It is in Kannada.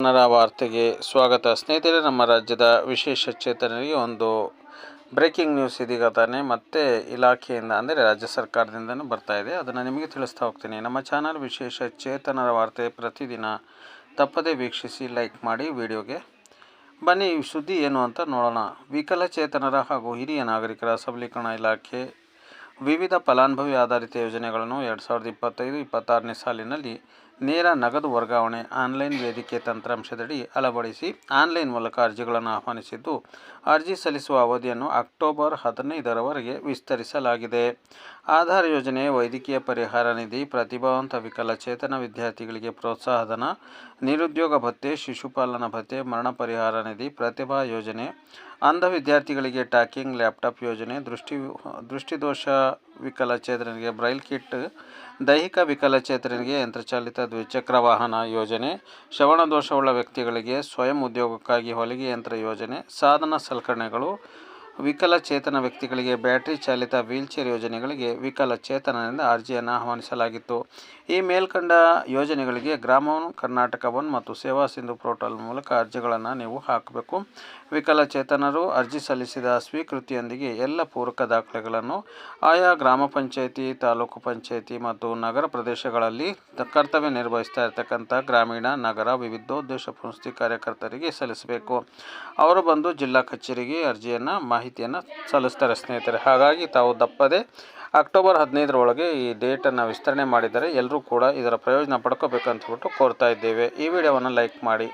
ಕನ್ನಡ ವಾರ್ತೆಗೆ ಸ್ವಾಗತ. ಸ್ನೇಹಿತರೆ, ನಮ್ಮ ರಾಜ್ಯದ ವಿಶೇಷ ಚೇತನರಿಗೆ ಒಂದು ಬ್ರೇಕಿಂಗ್ ನ್ಯೂಸ್ ಇದೀಗ ತಾನೇ. ಮತ್ತೆ ಇಲಾಖೆಯಿಂದ, ಅಂದರೆ ರಾಜ್ಯ ಸರ್ಕಾರದಿಂದನೂ ಬರ್ತಾ ಇದೆ. ಅದನ್ನು ನಿಮಗೆ ತಿಳಿಸ್ತಾ ಹೋಗ್ತೀನಿ. ನಮ್ಮ ಚಾನಲ್ ವಿಶೇಷ ಚೇತನರ ವಾರ್ತೆ ಪ್ರತಿದಿನ ತಪ್ಪದೇ ವೀಕ್ಷಿಸಿ ಲೈಕ್ ಮಾಡಿ ವಿಡಿಯೋಗೆ ಬನ್ನಿ, ಸುದ್ದಿ ಏನು ಅಂತ ನೋಡೋಣ. ವಿಕಲಚೇತನರ ಹಾಗೂ ಹಿರಿಯ ನಾಗರಿಕರ ಸಬಲೀಕರಣ ಇಲಾಖೆ ವಿವಿಧ ಫಲಾನುಭವಿ ಆಧಾರಿತ ಯೋಜನೆಗಳನ್ನು ಎರಡು ಸಾವಿರದ ಇಪ್ಪತ್ತೈದು, ಇಪ್ಪತ್ತಾರನೇ ಸಾಲಿನಲ್ಲಿ ನೇರ ನಗದು ವರ್ಗಾವಣೆ, ಆನ್ಲೈನ್ ವೇದಿಕೆ ತಂತ್ರಾಂಶದಡಿ ಅಳವಡಿಸಿ ಆನ್ಲೈನ್ ಮೂಲಕ ಅರ್ಜಿಗಳನ್ನು ಆಹ್ವಾನಿಸಿದ್ದು, ಅರ್ಜಿ ಸಲ್ಲಿಸುವ ಅವಧಿಯನ್ನು ಅಕ್ಟೋಬರ್ ಹದಿನೈದರವರೆಗೆ ವಿಸ್ತರಿಸಲಾಗಿದೆ. ಆಧಾರ್ ಯೋಜನೆ, ವೈದ್ಯಕೀಯ ಪರಿಹಾರ ನಿಧಿ, ಪ್ರತಿಭಾವಂತ ವಿಕಲಚೇತನ ವಿದ್ಯಾರ್ಥಿಗಳಿಗೆ ಪ್ರೋತ್ಸಾಹಧನ, ನಿರುದ್ಯೋಗ ಭತ್ಯೆ ಶಿಶುಪಾಲನಾ ಭತ್ಯೆ ಮರಣ ಪರಿಹಾರ ನಿಧಿ, ಪ್ರತಿಭಾ ಯೋಜನೆ, ಅಂಧ ವಿದ್ಯಾರ್ಥಿಗಳಿಗೆ ಟ್ಯಾಕಿಂಗ್ ಲ್ಯಾಪ್ಟಾಪ್ ಯೋಜನೆ, ದೃಷ್ಟಿ, ದೃಷ್ಟಿದೋಷ ವಿಕಲಚೇತನರಿಗೆ ಬ್ರೈಲ್ ಕಿಟ್, ದೈಹಿಕ ವಿಕಲಚೇತನರಿಗೆ ಯಂತ್ರಚಾಲಿತ ದ್ವಿಚಕ್ರ ವಾಹನ ಯೋಜನೆ ಶ್ರವಣದೋಷವುಳ್ಳ ವ್ಯಕ್ತಿಗಳಿಗೆ ಸ್ವಯಂ ಉದ್ಯೋಗಕ್ಕಾಗಿ ಹೊಲಿಗೆ ಯಂತ್ರ ಯೋಜನೆ ಸಾಧನ ಸಲಕರಣೆಗಳು ವಿಕಲಚೇತನ ವ್ಯಕ್ತಿಗಳಿಗೆ ಬ್ಯಾಟರಿ ಚಾಲಿತ ವೀಲ್ಚೇರ್ ಯೋಜನೆಗಳಿಗೆ ವಿಕಲಚೇತನದಿಂದ ಅರ್ಜಿಯನ್ನು ಆಹ್ವಾನಿಸಲಾಗಿತ್ತು. ಈ ಮೇಲ್ಕಂಡ ಯೋಜನೆಗಳಿಗೆ ಗ್ರಾಮ ಕರ್ನಾಟಕ ಒನ್ ಮತ್ತು ಸೇವಾ ಸಿಂಧು ಪೋರ್ಟಲ್ ಮೂಲಕ ಅರ್ಜಿಗಳನ್ನು ನೀವು ಹಾಕಬೇಕು. ವಿಕಲಚೇತನರು ಅರ್ಜಿ ಸಲ್ಲಿಸಿದ ಸ್ವೀಕೃತಿಯೊಂದಿಗೆ ಎಲ್ಲ ಪೂರಕ ದಾಖಲೆಗಳನ್ನು ಆಯಾ ಗ್ರಾಮ ಪಂಚಾಯಿತಿ, ತಾಲೂಕು ಪಂಚಾಯಿತಿ ಮತ್ತು ನಗರ ಪ್ರದೇಶಗಳಲ್ಲಿ ಕರ್ತವ್ಯ ನಿರ್ವಹಿಸ್ತಾ ಇರತಕ್ಕಂಥ ಗ್ರಾಮೀಣ, ನಗರ ವಿವಿಧೋದ್ದೇಶ ಪುನಸ್ತಿ ಕಾರ್ಯಕರ್ತರಿಗೆ ಸಲ್ಲಿಸಬೇಕು. ಅವರು ಬಂದು ಜಿಲ್ಲಾ ಕಚೇರಿಗೆ ಅರ್ಜಿಯನ್ನು ಮಾಹಿತಿಯನ್ನು ಸಲ್ಲಿಸ್ತಾರೆ ಸ್ನೇಹಿತರೆ. ಹಾಗಾಗಿ ತಾವು ದಪ್ಪದೆ ಅಕ್ಟೋಬರ್ ಹದಿನೈದರೊಳಗೆ ಈ ಡೇಟನ್ನು ವಿಸ್ತರಣೆ ಮಾಡಿದರೆ ಎಲ್ಲರೂ ಕೂಡ ಇದರ ಪ್ರಯೋಜನ ಪಡ್ಕೋಬೇಕು ಅಂತ ಬಿಟ್ಟು ಕೋರ್ತಾ ಇದ್ದೇವೆ. ಈ ವಿಡಿಯೋವನ್ನು ಲೈಕ್ ಮಾಡಿ.